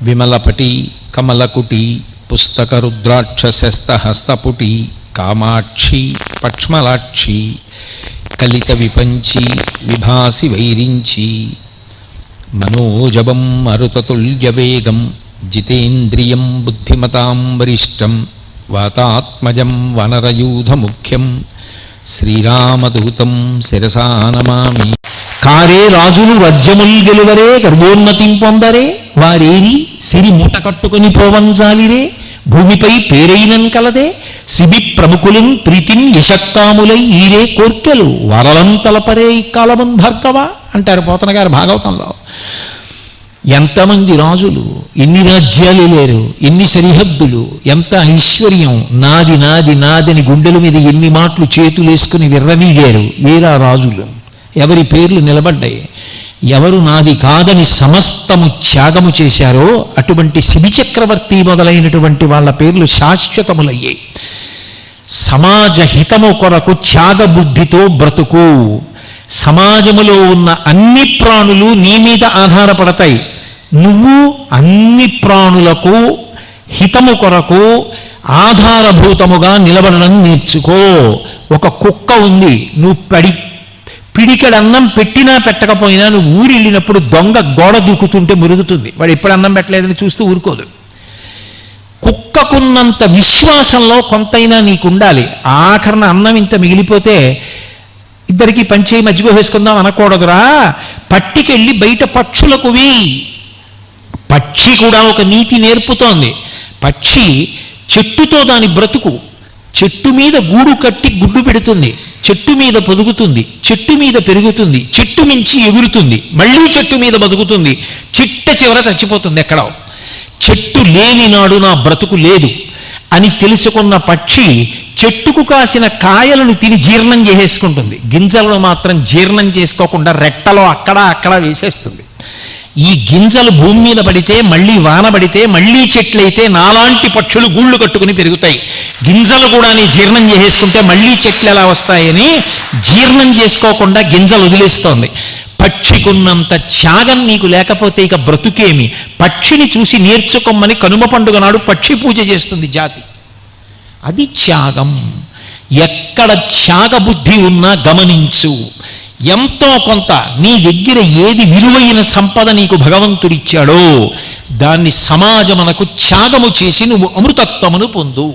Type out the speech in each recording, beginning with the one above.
విమలపటి కమలకుటి పుస్తక రుద్రాక్షస్తహస్తపుటి కామాక్షి పక్ష్మలాక్షి కలిత విపంచి విభాసి వైరించి మనోజవం మరుతతుల్యవేగం జితేంద్రియం బుద్ధిమతాం వరిష్టం వాతాత్మజం వనరయూధముఖ్యం శ్రీరామదూతం శిరసా నమామి కారే రాజులు వజ్రముల్ గెలువరే గర్భోన్నతిం పొందరే వారేరి సిరి మూట కట్టుకుని పోవంజాలిరే భూమిపై పేరైనన్ కలదే సిబి ప్రముఖులం ప్రీతిం యశక్కాములై ఈరే కోర్కెలు వరలం తలపరే ఇక్కాలమున్ భార్గవ అంటారు పోతన గారు భాగవతంలో. ఎంతమంది రాజులు ఎన్ని రాజ్యాలు లేరు ఎన్ని సరిహద్దులు ఎంత ఐశ్వర్యం నాది నాది నాదని గుండెల మీద ఎన్ని మాటలు చేతులేసుకుని విర్రవీగారు వీరా రాజులు. ఎవరి పేర్లు నిలబడ్డాయి. ఎవరు నాది కాదని సమస్తము త్యాగము చేశారో అటువంటి శిబిచక్రవర్తి మొదలైనటువంటి వాళ్ళ పేర్లు శాశ్వతములయ్యాయి. సమాజ హితము కొరకు త్యాగబుద్ధితో బ్రతుకు. సమాజములో ఉన్న అన్ని ప్రాణులు నీ మీద ఆధారపడతాయి. నువ్వు అన్ని ప్రాణులకు హితము కొరకు ఆధారభూతముగా నిలబడడం నేర్చుకో. ఒక కుక్క ఉంది నువ్వు పడి పిడికెడు అన్నం పెట్టినా పెట్టకపోయినా నువ్వు ఊరి వెళ్ళినప్పుడు దొంగ గోడ దూకుతుంటే మురుగుతుంది. వాడు ఎప్పుడు అన్నం పెట్టలేదని చూస్తూ ఊరుకోదు. కుక్కకున్నంత విశ్వాసంలో కొంతైనా నీకు ఉండాలి ఆఖరణ అన్నం ఇంత మిగిలిపోతే ఇద్దరికి పంచేయి మజ్జిగ వేసుకుందాం అనకూడదురా. పట్టికెళ్ళి బయట పక్షులకు పక్షి కూడా ఒక నీతి నేర్పుతోంది. పక్షి చెట్టుతో దాని బ్రతుకు. చెట్టు మీద గూడు కట్టి గుడ్డు పెడుతుంది. చెట్టు మీద పొదుగుతుంది చెట్టు మీద పెరుగుతుంది చెట్టు మించి ఎగురుతుంది మళ్ళీ చెట్టు మీద బతుకుతుంది చిట్ట చివర చచ్చిపోతుంది ఎక్కడో. చెట్టు లేని నాడు నా బ్రతుకు లేదు అని తెలుసుకున్న పక్షి చెట్టుకు కాసిన కాయలను తిని జీర్ణం చేసేసుకుంటుంది. గింజలను మాత్రం జీర్ణం చేసుకోకుండా రెట్టలో అక్కడ అక్కడ వేసేస్తుంది. ఈ గింజలు భూమి మీద పడితే మళ్ళీ వాన పడితే మళ్ళీ చెట్లయితే నాలాంటి పక్షులు గూళ్ళు కట్టుకుని పెరుగుతాయి. గింజలు కూడా నీ జీర్ణం చేసేసుకుంటే మళ్ళీ చెట్లు ఎలా వస్తాయని జీర్ణం చేసుకోకుండా గింజలు వదిలేస్తోంది. పక్షికున్నంత త్యాగం నీకు లేకపోతే ఇక బ్రతుకేమి? పక్షిని చూసి నేర్చుకోమని కనుమ పండుగ నాడు పక్షి పూజ చేస్తుంది జాతి. అది త్యాగం. ఎక్కడ త్యాగబుద్ధి ఉన్నా గమనించు. ఎంతో కొంత నీ దగ్గర ఏది విలువైన సంపద నీకు భగవంతుడిచ్చాడో దాన్ని సమాజమునకు త్యాగము చేసి నువ్వు అమృతత్వమును పొందు.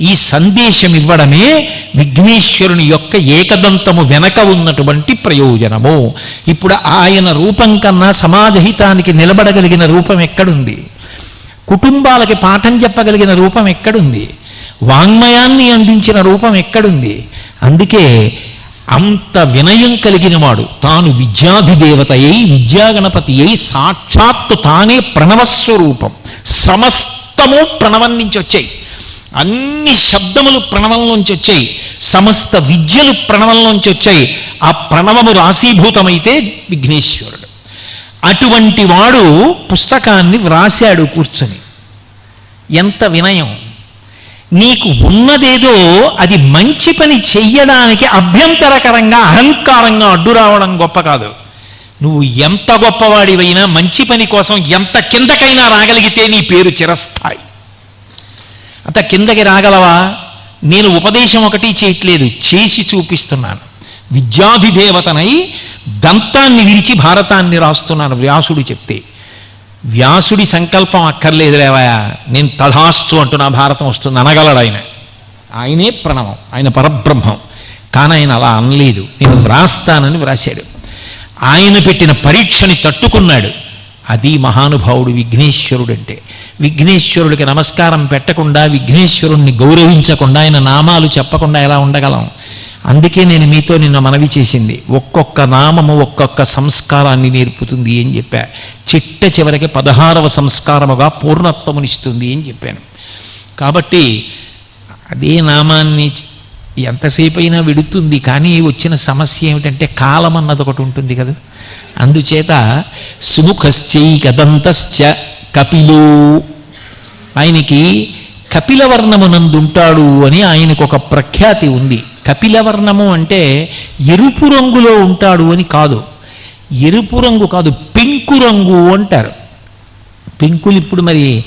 ఈ సందేశం ఇవ్వడమే విఘ్నేశ్వరుని యొక్క ఏకదంతము వెనక ఉన్నటువంటి ప్రయోజనము. ఇప్పుడు ఆయన రూపం కన్నా సమాజహితానికి నిలబడగలిగిన రూపం ఎక్కడుంది? కుటుంబాలకి పాఠం చెప్పగలిగిన రూపం ఎక్కడుంది? వాంగ్మయాన్ని అందించిన రూపం ఎక్కడుంది? అందుకే అంత వినయం కలిగిన వాడు తాను విద్యాధిదేవత అయి విద్యాగణపతి అయి సాక్షాత్తు తానే ప్రణవస్వరూపం. సమస్తము ప్రణవం నుంచి వచ్చాయి. అన్ని శబ్దములు ప్రణవంలోంచి వచ్చాయి. సమస్త విద్యలు ప్రణవంలోంచి వచ్చాయి. ఆ ప్రణవము రాశీభూతమైతే విఘ్నేశ్వరుడు. అటువంటి వాడు పుస్తకాన్ని వ్రాశాడు కూర్చొని. ఎంత వినయం. నీకు ఉన్నదేదో అది మంచి పని చెయ్యడానికి అభ్యంతరకరంగా అహంకారంగా అడ్డు రావడం గొప్ప కాదు. నువ్వు ఎంత గొప్పవాడివైనా మంచి పని కోసం ఎంత కిందకైనా రాగలిగితే నీ పేరు చిరస్థాయి. అంత కిందకి రాగలవా? నేను ఉపదేశం ఒకటి చేయట్లేదు చేసి చూపిస్తున్నాను. విద్యాధిదేవతనై దంతాన్ని విరిచి భారతాన్ని రాస్తున్నాను వ్యాసుడు చెప్తే. వ్యాసుడి సంకల్పం అక్కర్లేదు లేవాయా నేను తథాస్తు అంటున్నా భారతం వస్తుంది అనగలడు ఆయన. ఆయనే ప్రణవం ఆయన పరబ్రహ్మం. కానీ ఆయన అలా అనలేదు. నేను వ్రాస్తానని వ్రాశాడు. ఆయన పెట్టిన పరీక్షని తట్టుకున్నాడు. అది మహానుభావుడు విఘ్నేశ్వరుడు అంటే విఘ్నేశ్వరుడికి నమస్కారం పెట్టకుండా విఘ్నేశ్వరుణ్ణి గౌరవించకుండా ఆయన నామాలు చెప్పకుండా ఎలా ఉండగలం? అందుకే నేను మీతో నిన్న మనవి చేసింది. ఒక్కొక్క నామము ఒక్కొక్క సంస్కారాన్ని నేర్పుతుంది అని చెప్పా. చిట్ట చివరికి పదహారవ సంస్కారముగా పూర్ణత్వమునిస్తుంది అని చెప్పాను. కాబట్టి అదే నామాన్ని ఎంతసేపు అయినా విడుతుంది కానీ వచ్చిన సమస్య ఏమిటంటే కాలం అన్నది ఒకటి ఉంటుంది కదా. అందుచేత సుముఖశ్చైకదంతశ్చ కపిలో. ఆయనకి కపిలవర్ణమునందుంటాడు అని ఆయనకు ఒక ప్రఖ్యాతి ఉంది. కపిలవర్ణము అంటే ఎరుపు రంగులో ఉంటాడు అని కాదు. ఎరుపు రంగు కాదు పెంకు రంగు అంటారు. పెంకులు ఇప్పుడు మరి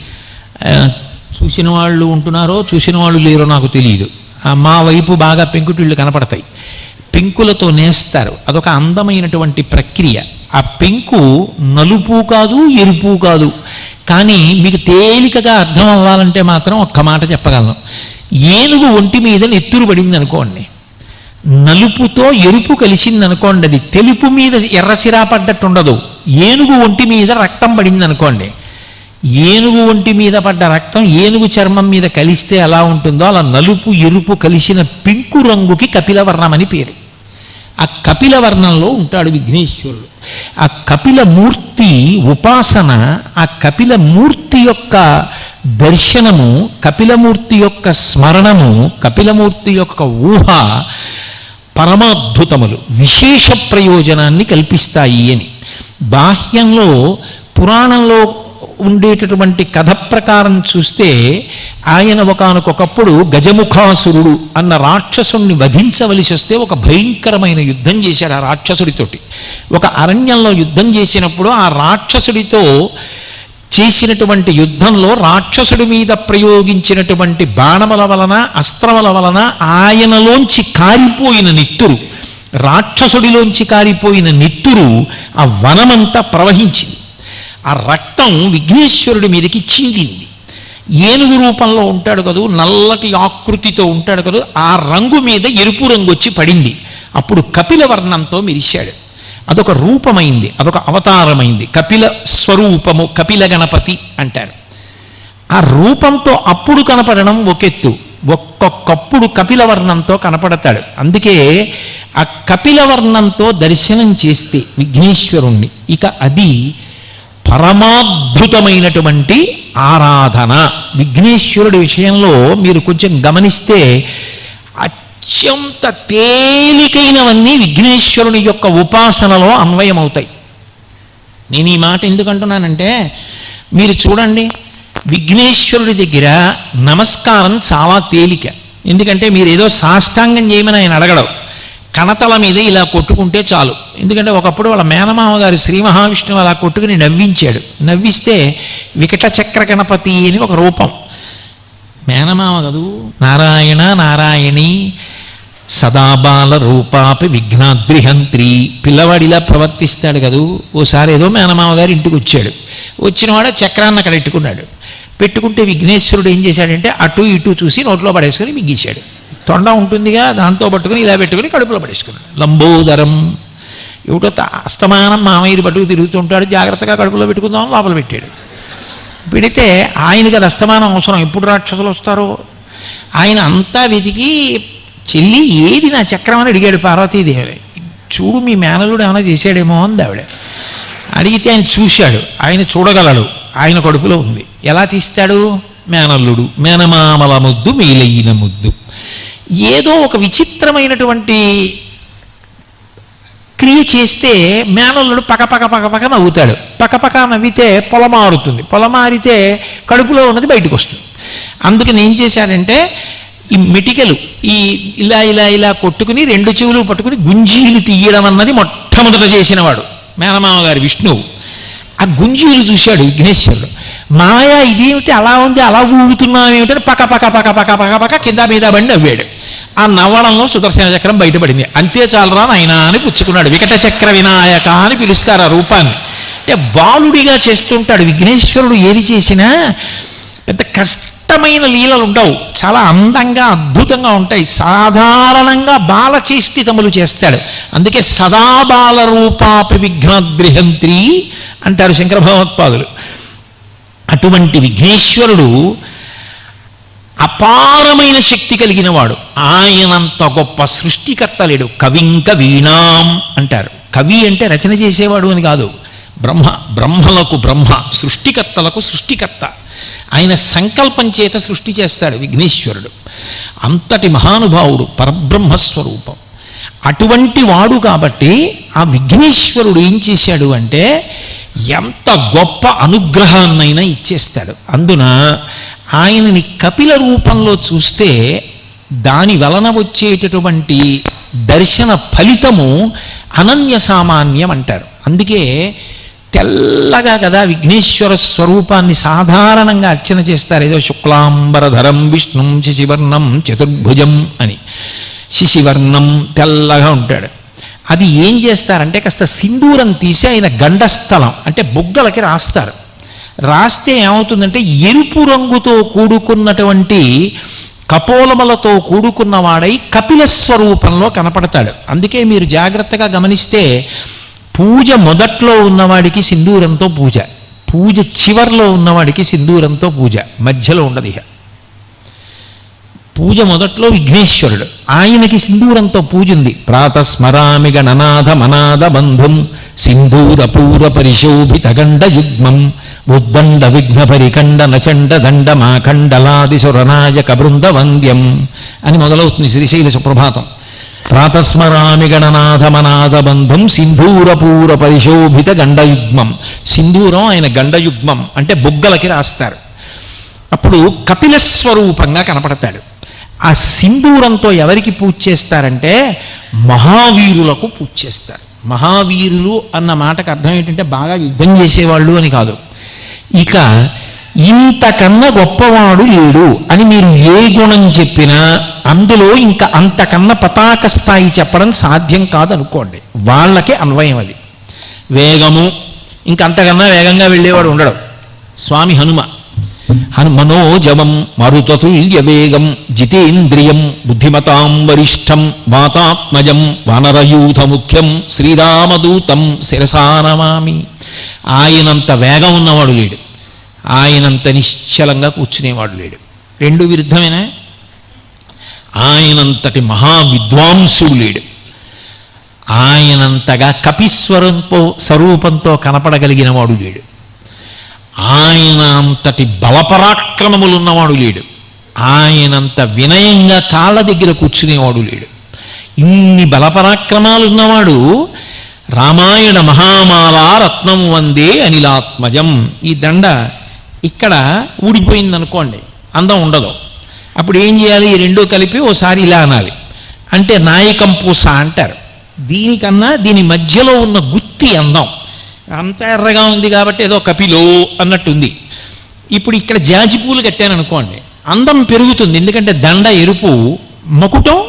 చూసిన వాళ్ళు ఉంటున్నారో చూసిన వాళ్ళు లేరో నాకు తెలియదు మా వైపు బాగా పెంకుటిళ్ళు కనపడతాయి. పెంకులతో నేస్తారు. అదొక అందమైనటువంటి ప్రక్రియ. ఆ పెంకు నలుపు కాదు ఎరుపు కాదు. కానీ మీకు తేలికగా అర్థం అవ్వాలంటే మాత్రం ఒక్క మాట చెప్పగలను. ఏనుగు ఒంటి మీద నెత్తురు పడింది అనుకోండి నలుపుతో ఎరుపు కలిసింది అనుకోండి అది తెలుపు మీద ఎర్రసిరా పడ్డట్టు ఉండదు ఏనుగు ఒంటి మీద రక్తం పడింది అనుకోండి ఏనుగు ఒంటి మీద పడ్డ రక్తం ఏనుగు చర్మం మీద కలిస్తే ఎలా ఉంటుందో అలా నలుపు ఎరుపు కలిసిన పింకు రంగుకి కపిలవర్ణం అని పేరు. ఆ కపిలవర్ణంలో ఉంటాడు విఘ్నేశ్వరుడు. ఆ కపిల మూర్తి ఉపాసన ఆ కపిల మూర్తి యొక్క దర్శనము కపిలమూర్తి యొక్క స్మరణము కపిలమూర్తి యొక్క ఊహ పరమాద్భుతములు విశేష ప్రయోజనాన్ని కల్పిస్తాయి అని. బాహ్యంలో పురాణంలో ఉండేటటువంటి కథ ప్రకారం చూస్తే ఆయన ఒకనకొకప్పుడు గజముఖాసురుడు అన్న రాక్షసుణ్ణి వధించవలసి వస్తే ఒక భయంకరమైన యుద్ధం చేశాడు ఆ రాక్షసుడితోటి. ఒక అరణ్యంలో యుద్ధం చేసినప్పుడు ఆ రాక్షసుడితో చేసినటువంటి యుద్ధంలో రాక్షసుడి మీద ప్రయోగించినటువంటి బాణముల వలన అస్త్రముల వలన ఆయనలోంచి కారిపోయిన నిత్తురు రాక్షసుడిలోంచి కారిపోయిన నిత్తురు ఆ వనమంతా ప్రవహించింది. ఆ రక్తం విఘ్నేశ్వరుడి మీదకి చిందింది. ఏనుగు రూపంలో ఉంటాడు కదూ నల్లటి ఆకృతితో ఉంటాడు కదూ ఆ రంగు మీద ఎరుపు రంగు వచ్చి పడింది. అప్పుడు కపిల వర్ణంతో మెరిశాడు. అదొక రూపమైంది అదొక అవతారమైంది. కపిల స్వరూపము కపిల గణపతి అంటారు. ఆ రూపంతో అప్పుడు కనపడడం ఒకెత్తు. ఒక్కొక్కప్పుడు కపిలవర్ణంతో కనపడతాడు. అందుకే ఆ కపిలవర్ణంతో దర్శనం చేస్తే విఘ్నేశ్వరుణ్ణి. ఇక అది పరమాద్భుతమైనటువంటి ఆరాధన. విఘ్నేశ్వరుడి విషయంలో మీరు కొంచెం గమనిస్తే అత్యంత తేలికైనవన్నీ విఘ్నేశ్వరుని యొక్క ఉపాసనలో అన్వయమవుతాయి. నేను ఈ మాట ఎందుకంటున్నానంటే మీరు చూడండి విఘ్నేశ్వరుడి దగ్గర నమస్కారం చాలా తేలిక. ఎందుకంటే మీరు ఏదో సాష్టాంగం చేయమని ఆయన అడగడం కణతల మీద ఇలా కొట్టుకుంటే చాలు. ఎందుకంటే ఒకప్పుడు వాళ్ళ మేనమామ గారు శ్రీ మహావిష్ణువు అలా కొట్టుకుని నవ్వించాడు. నవ్విస్తే వికట చక్ర గణపతి అని ఒక రూపం. మేనమామ కదూ? నారాయణ నారాయణి సదాబాల రూపాపి విఘ్నాద్రిహంత్రి. పిల్లవాడిలా ప్రవర్తిస్తాడు కదూ? ఓసారి ఏదో మేనమామ గారు ఇంటికి వచ్చాడు వచ్చినవాడ చక్రాన్ని అక్కడ పెట్టుకున్నాడు. పెట్టుకుంటే విఘ్నేశ్వరుడు ఏం చేశాడంటే అటు ఇటు చూసి నోట్లో పడేసుకొని మింగేశాడు. తొండ ఉంటుందిగా దాంతో పట్టుకుని ఇలా పెట్టుకుని కడుపులో పడేసుకున్నాడు. లంబోదరం. ఏమిటో అస్తమానం మామయ్యని పట్టుకు తిరుగుతుంటాడు జాగ్రత్తగా కడుపులో పెట్టుకుందాం లోపల పెట్టాడు. పెడితే ఆయనకి అది అస్తమానం అవసరం. ఎప్పుడు రాక్షసులు వస్తారో? ఆయన అంతా వెతికి చెల్లి ఏది నా చక్రం? అని అడిగాడు పార్వతీదేవి. చూడు మీ మేనలుడు ఏమైనా చేశాడేమో అంది ఆవిడ. అడిగితే ఆయన చూశాడు. ఆయన చూడగలడు. ఆయన కడుపులో ఉంది. ఎలా తీస్తాడు? మేనల్లుడు మేనమామల ముద్దు మేలయ్యిన ముద్దు. ఏదో ఒక విచిత్రమైనటువంటి క్రియ చేస్తే మేనల్లుడు పక పక పక నవ్వుతాడు. పకపక పక నవ్వితే పొలమారుతుంది పొలమారితే కడుపులో ఉన్నది బయటకు వస్తుంది. అందుకని ఏం చేశాడంటే ఈ మెటికలు ఈ ఇలా ఇలా ఇలా కొట్టుకుని రెండు చెవులు పట్టుకుని గుంజీలు తీయడం అన్నది మొట్టమొదట చేసినవాడు. మేనమామ గారు విష్ణువు. ఆ గుంజీలు చూశాడు విఘ్నేశ్వరుడు. మాయా ఇదేమిటి? అలా ఉంది అలా ఊగుతున్నామేమిటని పక పక పక పక పక పక కింద మీద బండి నవ్వాడు. ఆ నవ్వడంలో సుదర్శన చక్రం బయటపడింది. అంతే చాలరా నైనా అని పుచ్చుకున్నాడు. వికట చక్ర వినాయక అని పిలుస్తారు ఆ రూపాన్ని. అంటే బాలుడిగా చేస్తుంటాడు. విఘ్నేశ్వరుడు ఏది చేసినా పెద్ద కష్టమైన లీలలు ఉండవు. చాలా అందంగా అద్భుతంగా ఉంటాయి. సాధారణంగా బాలచేష్టితములు చేస్తాడు. అందుకే సదా బాల రూపాపి విఘ్నద్రిహంత్రి అంటారు శంకర భగవత్పాదులు. అటువంటి విఘ్నేశ్వరుడు అపారమైన శక్తి కలిగిన వాడు ఆయనంత గొప్ప సృష్టికర్త లేడు కవింక వీణాం అంటారు. కవి అంటే రచన చేసేవాడు అని కాదు. బ్రహ్మ బ్రహ్మలకు బ్రహ్మ సృష్టికర్తలకు సృష్టికర్త. ఆయన సంకల్పం చేత సృష్టి చేస్తాడు విఘ్నేశ్వరుడు. అంతటి మహానుభావుడు పరబ్రహ్మస్వరూపం. అటువంటి వాడు కాబట్టి ఆ విఘ్నేశ్వరుడు ఏం చేశాడు అంటే ఎంత గొప్ప అనుగ్రహాన్నైనా ఇచ్చేస్తాడు. అందున ఆయనని కపిల రూపంలో చూస్తే దాని వలన వచ్చేటటువంటి దర్శన ఫలితము అనన్య సామాన్యం అంటారు. అందుకే తెల్లగా కదా విఘ్నేశ్వర స్వరూపాన్ని సాధారణంగా అర్చన చేస్తారు. ఏదో శుక్లాంబరధరం విష్ణుం శిశివర్ణం చతుర్భుజం అని. శిశివర్ణం తెల్లగా ఉంటాడు. అది ఏం చేస్తారంటే కాస్త సింధూరం తీసి ఆయన గండస్థలం అంటే బుగ్గలకి రాస్తారు. రాస్తే ఏమవుతుందంటే ఎరుపు రంగుతో కూడుకున్నటువంటి కపోలములతో కూడుకున్నవాడై కపిల స్వరూపంలో కనపడతాడు. అందుకే మీరు జాగ్రత్తగా గమనిస్తే పూజ మొదట్లో ఉన్నవాడికి సింధూరంతో పూజ పూజ చివర్లో ఉన్నవాడికి సింధూరంతో పూజ మధ్యలో ఉండదు ఇక. పూజ మొదట్లో విఘ్నేశ్వరుడు. ఆయనకి సింధూరంతో పూజ ఉంది ప్రాతస్మరామి గణనాథ మనాథ బంధుం సింధూర పూర్వ పరిశోభిత గండ యుగ్మం ఉద్దండ విఘ్న పరికండ నచండ దండ మాఖండలాది సురనాయక బృంద వంద్యం అని మొదలవుతుంది శ్రీశైల సుప్రభాతం. ప్రాతస్మరామి గణనాథ మనాథ బంధం సింధూర పూర్వ పరిశోభిత గండయుగ్మం సింధూరం ఆయన గండయుగ్మం అంటే బుగ్గలకి రాస్తారు. అప్పుడు కపిల స్వరూపంగా కనపడతాడు. ఆ సింధూరంతో ఎవరికి పూజ చేస్తారంటే మహావీరులకు పూజ చేస్తారు. మహావీరులు అన్న మాటకు అర్థం ఏంటంటే బాగా యుద్ధం చేసేవాళ్ళు అని కాదు. ఇక ఇంతకన్నా గొప్పవాడు లేడు అని మీరు ఏ గుణం చెప్పినా అందులో ఇంకా అంతకన్నా పతాక స్థాయి చెప్పడం సాధ్యం కాదు అనుకోండి వాళ్ళకే అన్వయం అది. వేగము ఇంకా అంతకన్నా వేగంగా వెళ్ళేవాడు ఉండడు. స్వామి హనుమ. మనోజవం మరుతతుల్య వేగం జితేంద్రియం బుద్ధిమతాం వరిష్టం వాతాత్మజం వానరయూథ ముఖ్యం శ్రీరామదూతం శిరసానమామి ఆయనంత వేగం ఉన్నవాడు లేడు. ఆయనంత నిశ్చలంగా కూర్చునేవాడు లేడు. రెండు విరుద్ధమేనా? ఆయనంతటి మహావిద్వాంసుడు లేడు. ఆయనంతగా కపిస్వరంతో స్వరూపంతో కనపడగలిగిన వాడు లేడు. ఆయన అంతటి బలపరాక్రమములున్నవాడు లేడు. ఆయనంత వినయంగా కాళ్ళ దగ్గర కూర్చునేవాడు లేడు. ఇన్ని బలపరాక్రమాలు ఉన్నవాడు రామాయణ మహామాల రత్నం వందే అనిలాత్మజం. ఈ దండ ఇక్కడ ఊడిపోయిందనుకోండి అందం ఉండదు. అప్పుడు ఏం చేయాలి? ఈ రెండూ కలిపి ఓసారి ఇలా అనాలి. అంటే నాయకం పూస అంటారు. దీనికన్నా దీని మధ్యలో ఉన్న గుత్తి అందం. అంత ఎర్రగా ఉంది కాబట్టి ఏదో కపిలో అన్నట్టుంది. ఇప్పుడు ఇక్కడ జాజి పూలు కట్టాను అనుకోండి అందం పెరుగుతుంది ఎందుకంటే దండ ఎరుపు మకుటం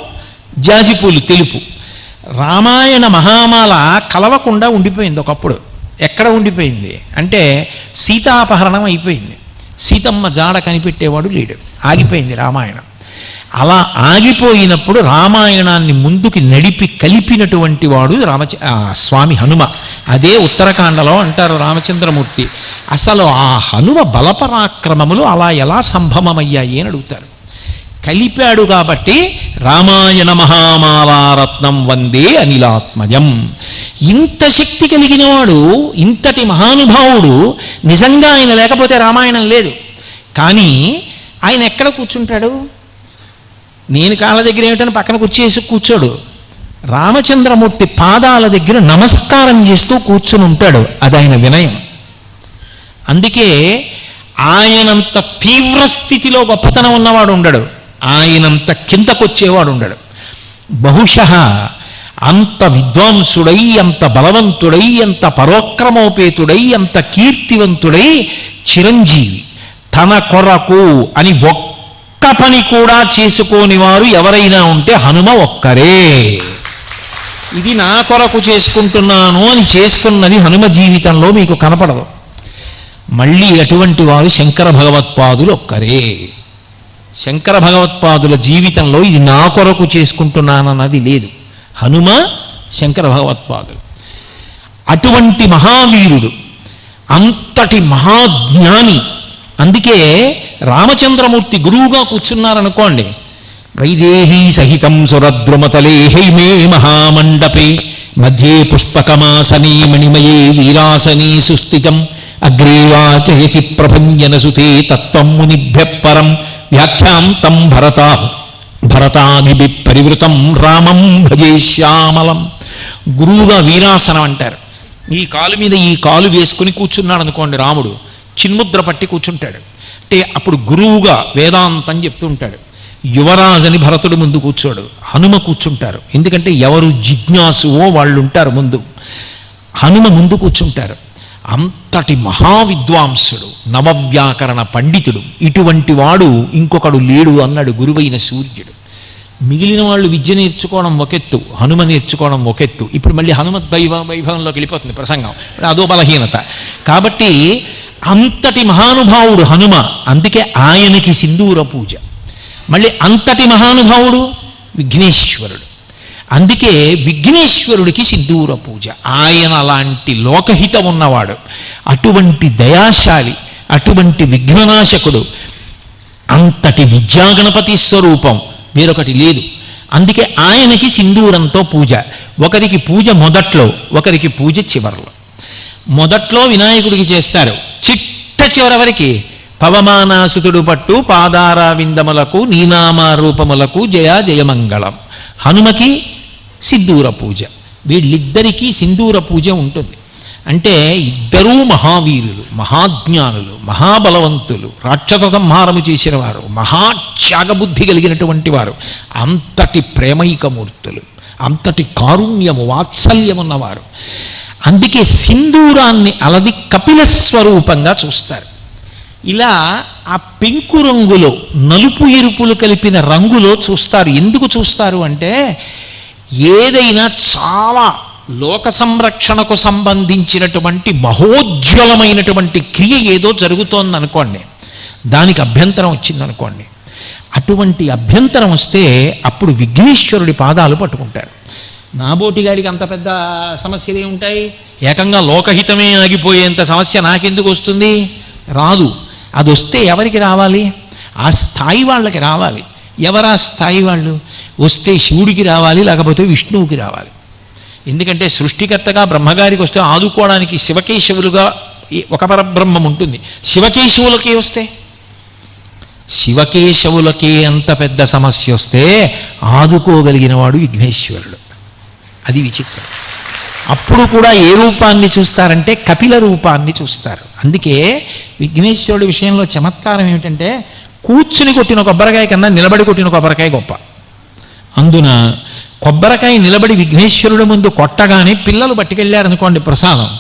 జాజి పూలు తెలుపు. రామాయణ మహామాల కలవకుండా ఉండిపోయింది ఒకప్పుడు. ఎక్కడ ఉండిపోయింది? అంటే సీతాపహరణం అయిపోయింది. సీతమ్మ జాడ కనిపెట్టేవాడు లేడు. ఆగిపోయింది రామాయణం. అలా ఆగిపోయినప్పుడు రామాయణాన్ని ముందుకి నడిపి కలిపినటువంటి వాడు రామచ ఆ, స్వామి హనుమ. అదే ఉత్తరకాండలో అంటారు రామచంద్రమూర్తి. అసలు ఆ హనుమ బలపరాక్రమములు అలా ఎలా సంభవమయ్యాయి అని అడుగుతారు. కలిపాడు కాబట్టి రామాయణ మహామాలారత్నం వందే అనిలాత్మజం. ఇంత శక్తి కలిగిన వాడు ఇంతటి మహానుభావుడు నిజంగా ఆయన లేకపోతే రామాయణం లేదు. కానీ ఆయన ఎక్కడ కూర్చుంటాడు? నేను కాళ్ళ దగ్గర ఏమిటని పక్కన కూర్చేసి కూర్చోడు. రామచంద్రమూర్తి పాదాల దగ్గర నమస్కారం చేస్తూ కూర్చుని ఉంటాడు. అది ఆయన వినయం. అందుకే ఆయనంత తీవ్ర స్థితిలో గొప్పతనం ఉన్నవాడు ఉండడు. ఆయనంత కిందకొచ్చేవాడు ఉండడు. బహుశ అంత విద్వాంసుడై అంత బలవంతుడై అంత పరోక్రమోపేతుడై అంత కీర్తివంతుడై చిరంజీవి తన కొరకు అని ఒక్క పని కూడా చేసుకోని వారు ఎవరైనా ఉంటే హనుమ ఒక్కరే. ఇది నా కొరకు చేసుకుంటున్నాను అని చేసుకున్నది హనుమ జీవితంలో మీకు కనపడదు. మళ్ళీ అటువంటి వారు శంకర భగవత్పాదులు ఒక్కరే. శంకర భగవత్పాదుల జీవితంలో ఇది నా కొరకు చేసుకుంటున్నానన్నది లేదు. హనుమ శంకర భగవత్పాదులు. అటువంటి మహావీరుడు అంతటి మహాజ్ఞాని అందుకే రామచంద్రమూర్తి గురువుగా కూర్చున్నారనుకోండి వైదేహీ సహితం సురద్రుమతలే హైమే మహామండపే మధ్యే పుష్పకమాసనీ మణిమయే వీరాసనీ సుస్థితం అగ్రేవాచయతి ప్రభంజనసుతే తత్వం మునిభ్య పరం వ్యాఖ్యాంతం భరతా భరతాదిభి పరివృతం రామం భజే శ్యామలం. గురువుగా వీరాసనం అంటారు ఈ కాలు మీద ఈ కాలు వేసుకుని కూర్చున్నాడు అనుకోండి రాముడు చిన్ముద్ర పట్టి కూర్చుంటాడు. అంటే అప్పుడు గురువుగా వేదాంతం చెప్తుంటాడు. యువరాజని భరతుడు ముందు కూర్చోడు. హనుమ కూర్చుంటారు. ఎందుకంటే ఎవరు జిజ్ఞాసువో వాళ్ళు ఉంటారు ముందు. హనుమ ముందు కూర్చుంటారు. అంతటి మహావిద్వాంసుడు నవవ్యాకరణ పండితుడు ఇటువంటి వాడు ఇంకొకడు లేడు అన్నాడు గురువైన సూర్యుడు. మిగిలిన వాళ్ళు విద్య నేర్చుకోవడం ఒకెత్తు హనుమ నేర్చుకోవడం ఒకెత్తు. ఇప్పుడు మళ్ళీ హనుమత్ వైభవ వైభవంలోకి వెళ్ళిపోతుంది ప్రసంగం. అదో బలహీనత. కాబట్టి అంతటి మహానుభావుడు హనుమ. అందుకే ఆయనకి సింధూర పూజ. మళ్ళీ అంతటి మహానుభావుడు విఘ్నేశ్వరుడు. అందుకే విఘ్నేశ్వరుడికి సింధూర పూజ. ఆయన అలాంటి లోకహితం ఉన్నవాడు అటువంటి దయాశాలి అటువంటి విఘ్ననాశకుడు అంతటి విద్యాగణపతి స్వరూపం వేరొకటి లేదు. అందుకే ఆయనకి సింధూరంతో పూజ. ఒకరికి పూజ మొదట్లో ఒకరికి పూజ చివరిలో. మొదట్లో వినాయకుడికి చేస్తారు. చిట్ట చివరి వరకు పవమానాసుతుడు పట్టు పాదార విందములకు నీనామా రూపములకు జయ జయమంగళం. హనుమకి సిద్ధూర పూజ. వీళ్ళిద్దరికీ సింధూర పూజ ఉంటుంది. అంటే ఇద్దరూ మహావీరులు మహాజ్ఞానులు మహాబలవంతులు రాక్షస సంహారము చేసిన వారు మహాత్యాగబుద్ధి కలిగినటువంటి వారు అంతటి ప్రేమైకమూర్తులు అంతటి కారుణ్యము వాత్సల్యమున్నవారు. అందుకే సింధూరాన్ని అలది కపిల స్వరూపంగా చూస్తారు. ఇలా ఆ పెంకు రంగులో నలుపు ఎరుపులు కలిపిన రంగులో చూస్తారు. ఎందుకు చూస్తారు అంటే ఏదైనా చాలా లోక సంరక్షణకు సంబంధించినటువంటి మహోజ్వలమైనటువంటి క్రియ ఏదో జరుగుతోందనుకోండి దానికి అభ్యంతరం వచ్చిందనుకోండి అటువంటి అభ్యంతరం వస్తే అప్పుడు విఘ్నేశ్వరుడి పాదాలు పట్టుకుంటారు. నాబోటి గారికి అంత పెద్ద సమస్యలు ఏముంటాయి ఏకంగా లోకహితమే ఆగిపోయేంత సమస్య నాకెందుకు వస్తుంది? రాదు. అది వస్తే ఎవరికి రావాలి? ఆ స్థాయి వాళ్ళకి రావాలి. ఎవరా స్థాయి వాళ్ళు? వస్తే శివుడికి రావాలి లేకపోతే విష్ణువుకి రావాలి. ఎందుకంటే సృష్టికర్తగా బ్రహ్మగారికి వస్తే ఆదుకోవడానికి శివకేశవులుగా ఒక పరబ్రహ్మం ఉంటుంది. శివకేశవులకే వస్తే? శివకేశవులకే అంత పెద్ద సమస్య వస్తే ఆదుకోగలిగిన వాడు విఘ్నేశ్వరుడు. అది విచిత్రం. అప్పుడు కూడా ఏ రూపాన్ని చూస్తారంటే కపిల రూపాన్ని చూస్తారు. అందుకే విఘ్నేశ్వరుడి విషయంలో చమత్కారం ఏమిటంటే కూర్చుని కొట్టిన కొబ్బరికాయ కన్నా నిలబడి కొట్టిన కొబ్బరికాయ గొప్ప. అందున కొబ్బరికాయ నిలబడి విఘ్నేశ్వరుడి ముందు కొట్టగానే పిల్లలు పట్టుకెళ్ళారనుకోండి ప్రసాదం.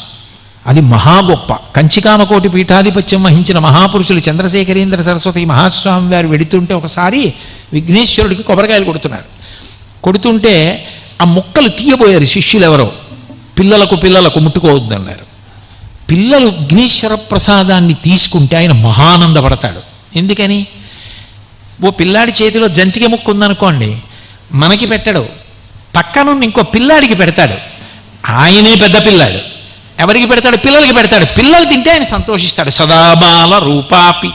అది మహా గొప్ప. కంచికామకోటి పీఠాధిపత్యం వహించిన మహాపురుషులు చంద్రశేఖరేంద్ర సరస్వతి మహాస్వామి వారు వెడుతుంటే ఒకసారి విఘ్నేశ్వరుడికి కొబ్బరికాయలు కొడుతున్నారు. కొడుతుంటే ఆ ముక్కలు తీయబోయారు శిష్యులు ఎవరో పిల్లలకు పిల్లలకు ముట్టుకోవద్దన్నారు. పిల్లలు విఘ్నేశ్వర ప్రసాదాన్ని తీసుకుంటే ఆయన మహానందపడతాడు. ఎందుకని? ఓ పిల్లాడి చేతిలో జంతిక ముక్కు ఉందనుకోండి మనకి పెట్టడు. పక్కనున్న ఇంకో పిల్లాడికి పెడతాడు. ఆయనే పెద్ద పిల్లాడు. ఎవరికి పెడతాడు? పిల్లలకి పెడతాడు. పిల్లలు తింటే ఆయన సంతోషిస్తాడు. సదాబాల రూపాపి.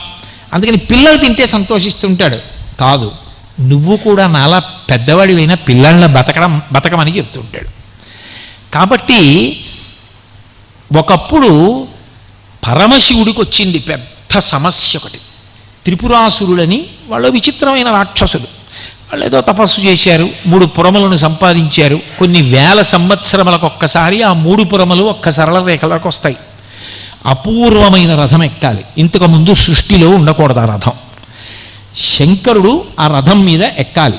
అందుకని పిల్లలు తింటే సంతోషిస్తుంటాడు. కాదు. నువ్వు కూడా నాలా పెద్దవాడివైనా పిల్లల్ని బతకడం బతకమని చెప్తుంటాడు. కాబట్టి ఒకప్పుడు పరమశివుడికి వచ్చింది పెద్ద సమస్య ఒకటి. త్రిపురాసురులని వాళ్ళు విచిత్రమైన రాక్షసులు. వాళ్ళు ఏదో తపస్సు చేశారు మూడు పురములను సంపాదించారు కొన్ని వేల సంవత్సరములకు ఒక్కసారి ఆ మూడు పురములు ఒక్క సరళ రేఖలోకి వస్తాయి. అపూర్వమైన రథం ఎక్కాలి. ఇంతకు ముందు సృష్టిలో ఉండకూడదు ఆ రథం. శంకరుడు ఆ రథం మీద ఎక్కాలి.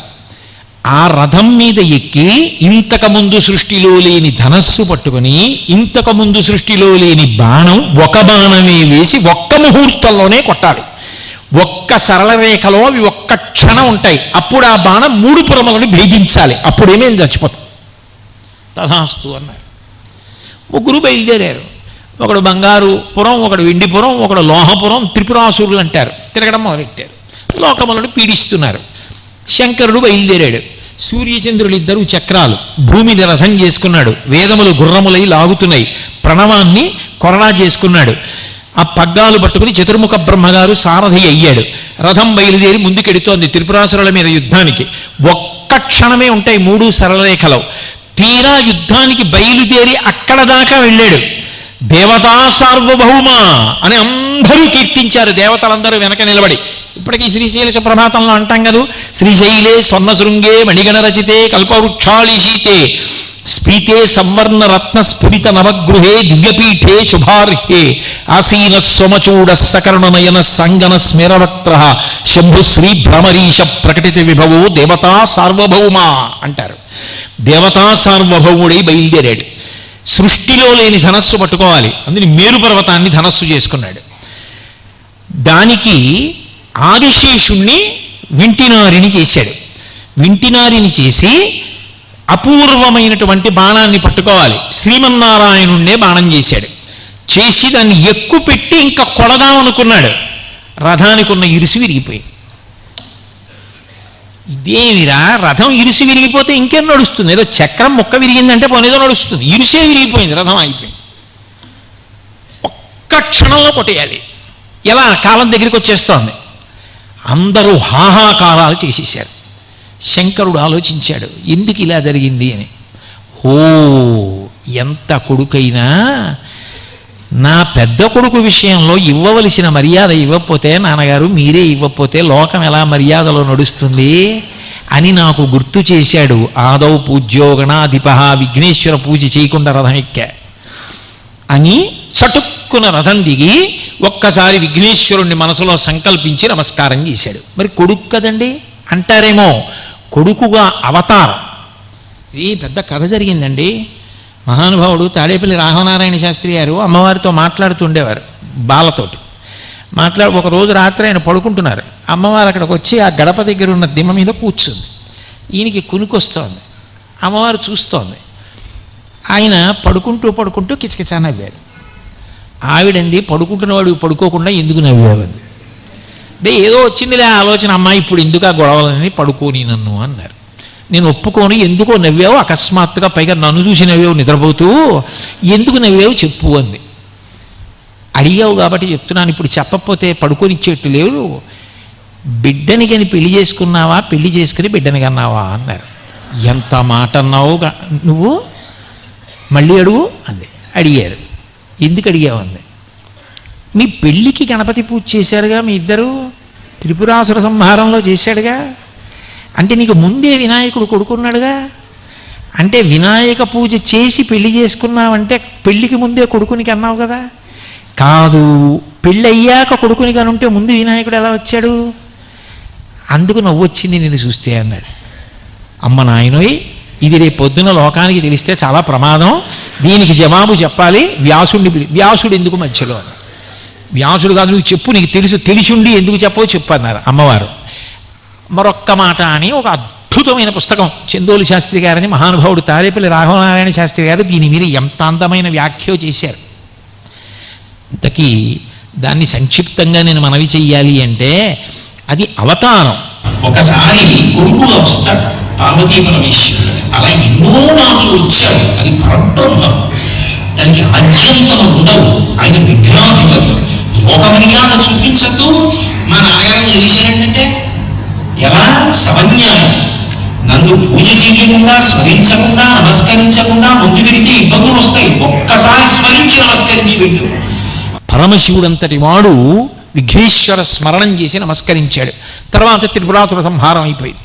ఆ రథం మీద ఎక్కి ఇంతకముందు సృష్టిలో లేని ధనస్సు పట్టుకుని ఇంతకముందు సృష్టిలో లేని బాణం ఒక బాణమే వేసి ఒక్క ముహూర్తంలోనే కొట్టాలి. ఒక్క సరళ రేఖలో అవి ఒక్క క్షణం ఉంటాయి. అప్పుడు ఆ బాణం మూడు పురములను భేదించాలి. అప్పుడేమేం చచ్చిపోతాం? తథాస్తు అన్నారు. ముగ్గురు బయలుదేరారు. ఒకడు బంగారు పురం ఒకడు వెండిపురం ఒకడు లోహపురం త్రిపురాసురులు అంటారు. తిరగడం మొదలెట్టారు. లోకములను పీడిస్తున్నారు. శంకరుడు బయలుదేరాడు. సూర్యచంద్రులు ఇద్దరు చక్రాలు భూమిని రథం చేసుకున్నాడు. వేదములు గుర్రములై లాగుతున్నాయి. ప్రణవాన్ని కొరడా చేసుకున్నాడు. ఆ పగ్గాలు పట్టుకుని చతుర్ముఖ బ్రహ్మగారు సారథి అయ్యాడు. రథం బయలుదేరి ముందుకెడుతోంది త్రిపురాసురుల మీద యుద్ధానికి. ఒక్క క్షణమే ఉంటాయి మూడు సరళరేఖలు. తీరా యుద్ధానికి బయలుదేరి అక్కడ దాకా వెళ్ళాడు. దేవతా సార్వభౌమ అని అందరూ కీర్తించారు. దేవతలందరూ వెనక నిలబడి ఇప్పటికీ శ్రీశైల ప్రభాతంలో అంటాం కదా? శ్రీశైలే స్వర్ణశృంగే మణిగణ రచితే కల్పవృక్షాళిశీతే స్ఫీతే సంవర్ణ రత్న స్ఫురిత నవగృహే దివ్యపీఠే శుభార్హే ఆసీన సోమచూడ సకర్ణనయన సంగన స్మిరవక్త్ర శంభు శ్రీ భ్రమరీష ప్రకటిత విభవో దేవతా సార్వభౌమ అంటారు. దేవతా సార్వభౌముడై బయలుదేరాడు. సృష్టిలో లేని ధనస్సు పట్టుకోవాలి. అందుని మేరు పర్వతాన్ని ధనస్సు చేసుకున్నాడు. దానికి ఆదిశేషుణ్ణి వింటినారిని చేశాడు. వింటినారిని చేసి అపూర్వమైనటువంటి బాణాన్ని పట్టుకోవాలి. శ్రీమన్నారాయణుణ్ణే బాణం చేశాడు. చేసి దాన్ని ఎక్కు పెట్టి ఇంకా కొడదామనుకున్నాడు రథానికి ఉన్న ఇరుసు విరిగిపోయింది. ఇదేమిరా? రథం ఇరుసు విరిగిపోతే ఇంకేం నడుస్తుంది? ఏదో చక్రం మొక్క విరిగిందంటే పోనేదో నడుస్తుంది. ఇరుసే విరిగిపోయింది. రథం అయిపోయింది ఒక్క క్షణంలో కొట్టేయాలి. ఎలా? కాలం దగ్గరికి వచ్చేస్తోంది. అందరూ హాహాకారాలు చేసేశారు. శంకరుడు ఆలోచించాడు ఎందుకు ఇలా జరిగింది? అని. ఓ ఎంత కొడుకైనా నా పెద్ద కొడుకు విషయంలో ఇవ్వవలసిన మర్యాద ఇవ్వకపోతే నాన్నగారు మీరే ఇవ్వకపోతే లోకం ఎలా మర్యాదలో నడుస్తుంది? అని నాకు గుర్తు చేశాడు. ఆదౌ పూజ్యోగణాధిప విఘ్నేశ్వర పూజ చేయకుండా రథం ఎక్కా. అని చటుక్కున రథం దిగి ఒక్కసారి విఘ్నేశ్వరుణ్ణి మనసులో సంకల్పించి నమస్కారం చేశాడు. మరి కొడుకు కదండి? అంటారేమో కొడుకుగా అవతారం. ఇది పెద్ద కథ జరిగిందండి. మహానుభావుడు తాడేపల్లి రాఘవనారాయణ శాస్త్రి గారు అమ్మవారితో మాట్లాడుతుండేవారు బాలతోటి. మాట్లాడు ఒక రోజు రాత్రి ఆయన పడుకుంటున్నారు. అమ్మవారు అక్కడికి వచ్చి ఆ గడప దగ్గర ఉన్న దిమ్మ మీద కూర్చుంది. ఈయనకి కునుకొస్తోంది అమ్మవారు చూస్తోంది. ఆయన పడుకుంటూ పడుకుంటూ కిచకిచా నవ్వారు ఆవిడంది పడుకుంటున్నవాడు పడుకోకుండా ఎందుకు నవ్వావంది అంటే ఏదో వచ్చిందిలే ఆలోచన అమ్మా ఇప్పుడు ఎందుకు ఆ గొడవలని పడుకోని నన్ను? అన్నారు. నేను ఒప్పుకొని ఎందుకో నవ్వావు? అకస్మాత్తుగా పైగా నన్ను చూసి నవ్వావు నిద్రపోతూ ఎందుకు నవ్వావు చెప్పు అంది. అడిగావు కాబట్టి చెప్తున్నాను ఇప్పుడు చెప్పకపోతే పడుకొనిచ్చేట్టు లేవు. బిడ్డని కానీ పెళ్ళి చేసుకున్నావా? పెళ్ళి చేసుకుని బిడ్డని కన్నావా? అన్నారు. ఎంత మాట అన్నావు నువ్వు? మళ్ళీ అడుగు అంది. అడిగారు. ఎందుకు అడిగావు మీ పెళ్ళికి గణపతి పూజ చేశారుగా మీ ఇద్దరు? త్రిపురాసుర సంహారంలో చేశాడుగా? అంటే నీకు ముందే వినాయకుడు కొడుకున్నాడుగా? అంటే వినాయక పూజ చేసి పెళ్ళి చేసుకున్నావంటే పెళ్ళికి ముందే కొడుకునికి అన్నావు కదా? కాదు పెళ్ళి అయ్యాక కొడుకుని కనుంటే ముందు వినాయకుడు ఎలా వచ్చాడు? అందుకు నవ్వు వచ్చింది నేను చూస్తే అన్నాడు. అమ్మ నాయనోయ్ ఇది రేపు పొద్దున లోకానికి తెలిస్తే చాలా ప్రమాదం. దీనికి జవాబు చెప్పాలి వ్యాసుడిని వ్యాసుడు ఎందుకు మధ్యలో? అని వ్యాసుడు కాదు నువ్వు చెప్పు నీకు తెలుసు తెలిసుండి ఎందుకు చెప్పవో చెప్పు అన్నారు అమ్మవారు. మరొక్క మాట అని ఒక అద్భుతమైన పుస్తకం చందోలు శాస్త్రి గారని మహానుభావుడు తారేపల్లి రాఘవనారాయణ శాస్త్రి గారు దీని మీద ఎంత అందమైన వ్యాఖ్య చేశారు. ఇంతకీ దాన్ని సంక్షిప్తంగా నేను మనవి చెయ్యాలి అంటే అది అవతారం. ఒకసారి పార్వతీ పరమేశ్వరుడు. అలా ఎన్నో నాలుగు వచ్చాయి అది పరబ్రహ్మ. దానికి అత్యంతం ఉండవు ఆయన విఘ్నాధిపతి ఒక మర్యాద చూపించద్దు. మా నాన్నగారు తెలిసాడంటే ఎలా? సమన్యాయం నన్ను పూజ చేయకుండా స్మరించకుండా నమస్కరించకుండా ముందు పెడితే ఇబ్బందులు వస్తాయి. ఒక్కసారి స్మరించి నమస్కరించి పెట్టు. పరమశివుడంతటి వాడు విఘ్నేశ్వర స్మరణం చేసి నమస్కరించాడు. తర్వాత త్రిపురాతుల సంహారం అయిపోయింది.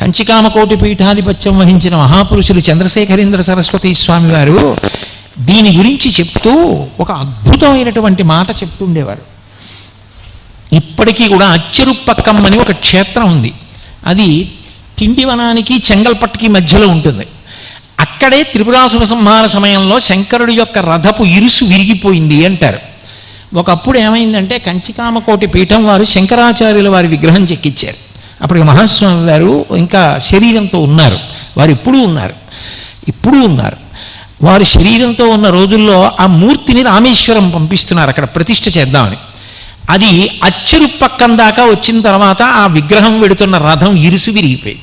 కంచికామకోటి పీఠాధిపత్యం వహించిన మహాపురుషులు చంద్రశేఖరేంద్ర సరస్వతి స్వామి వారు దీని గురించి చెప్తూ ఒక అద్భుతమైనటువంటి మాట చెప్తుండేవారు ఇప్పటికీ కూడా అచ్చెరుపక్కం అని ఒక క్షేత్రం ఉంది. అది తిండివనానికి చెంగల్పట్టుకి మధ్యలో ఉంటుంది. అక్కడే త్రిపురాసుర సంహార సమయంలో శంకరుడి యొక్క రథపు ఇరుసు విరిగిపోయింది అంటారు. ఒకప్పుడు ఏమైందంటే కంచికామకోటి పీఠం వారు శంకరాచార్యుల వారి విగ్రహం చెక్కిచ్చారు. అప్పటికి మహాస్వామి వారు ఇంకా శరీరంతో ఉన్నారు. వారు ఇప్పుడు ఉన్నారు. ఇప్పుడు ఉన్నారు. వారు శరీరంతో ఉన్న రోజుల్లో ఆ మూర్తిని రామేశ్వరం పంపిస్తున్నారు. అక్కడ ప్రతిష్ఠ చేద్దామని. అది అచ్చరు పక్కన దాకా వచ్చిన తర్వాత ఆ విగ్రహం వెడుతున్న రథం ఇరుసు విరిగిపోయింది.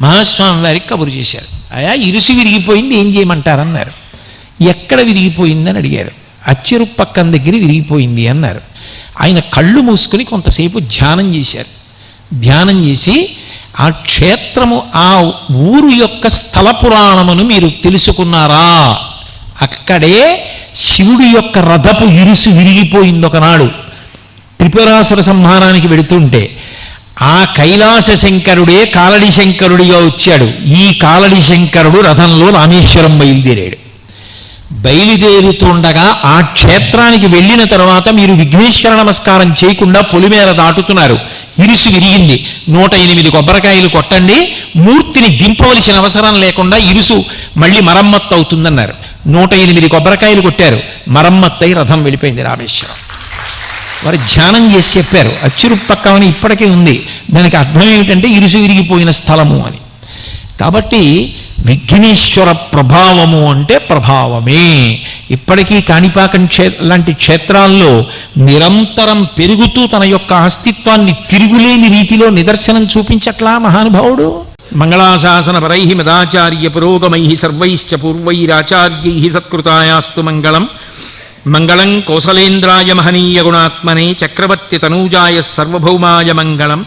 మహాస్వామి వారికి కబురు చేశారు. అయా ఇరుసు విరిగిపోయింది ఏం చేయమంటారన్నారు. ఎక్కడ విరిగిపోయిందని అడిగారు. అచ్చరు పక్కన దగ్గర విరిగిపోయింది అన్నారు. ఆయన కళ్ళు మూసుకుని కొంతసేపు ధ్యానం చేశారు. ధ్యానం చేసి ఆ క్షేత్రము ఆ ఊరు యొక్క స్థల పురాణమును మీరు తెలుసుకున్నారా? అక్కడే శివుడి యొక్క రథపు ఇరుసు విరిగిపోయింది ఒకనాడు. త్రిపురాసుర సంహారానికి వెడుతుంటే ఆ కైలాస శంకరుడే కాలడి శంకరుడిగా వచ్చాడు. ఈ కాలడి శంకరుడు రథంలో రామేశ్వరం బయలుదేరాడు. బయలుదేరుతుండగా ఆ క్షేత్రానికి వెళ్ళిన తర్వాత మీరు విఘ్నేశ్వర నమస్కారం చేయకుండా పొలిమేర దాటుతున్నారు. ఇరుసు విరిగింది. నూట ఎనిమిది కొబ్బరికాయలు కొట్టండి. మూర్తిని దింపవలసిన అవసరం లేకుండా ఇరుసు మళ్ళీ మరమ్మత్తు అవుతుందన్నారు. నూట ఎనిమిది కొబ్బరికాయలు కొట్టారు. మరమ్మత్తై రథం వెళ్ళిపోయింది రామేశ్వరం. వారు ధ్యానం చేసి చెప్పారు. అచ్చురు పక్కమని ఇప్పటికే ఉంది. దానికి అర్థం ఏమిటంటే ఇరుసు విరిగిపోయిన స్థలము అని. కాబట్టి విఘ్నేశ్వర ప్రభావము అంటే ప్రభావమే. ఇప్పటికీ కాణిపాకం క్షే లాంటి క్షేత్రాల్లో నిరంతరం పెరుగుతూ తన యొక్క అస్తిత్వాన్ని తిరుగులేని రీతిలో నిదర్శనం చూపించట్లా మహానుభావుడు? మంగళాశాసన పరై మదాచార్య పురోగమై సర్వైశ్చ పూర్వైరాచార్యై సత్కృతాయాస్తు మంగళం. మంగళం కోసలేంద్రాయ మహనీయ గుణాత్మనే చక్రవర్తి తనూజాయ సర్వభౌమాయ మంగళం.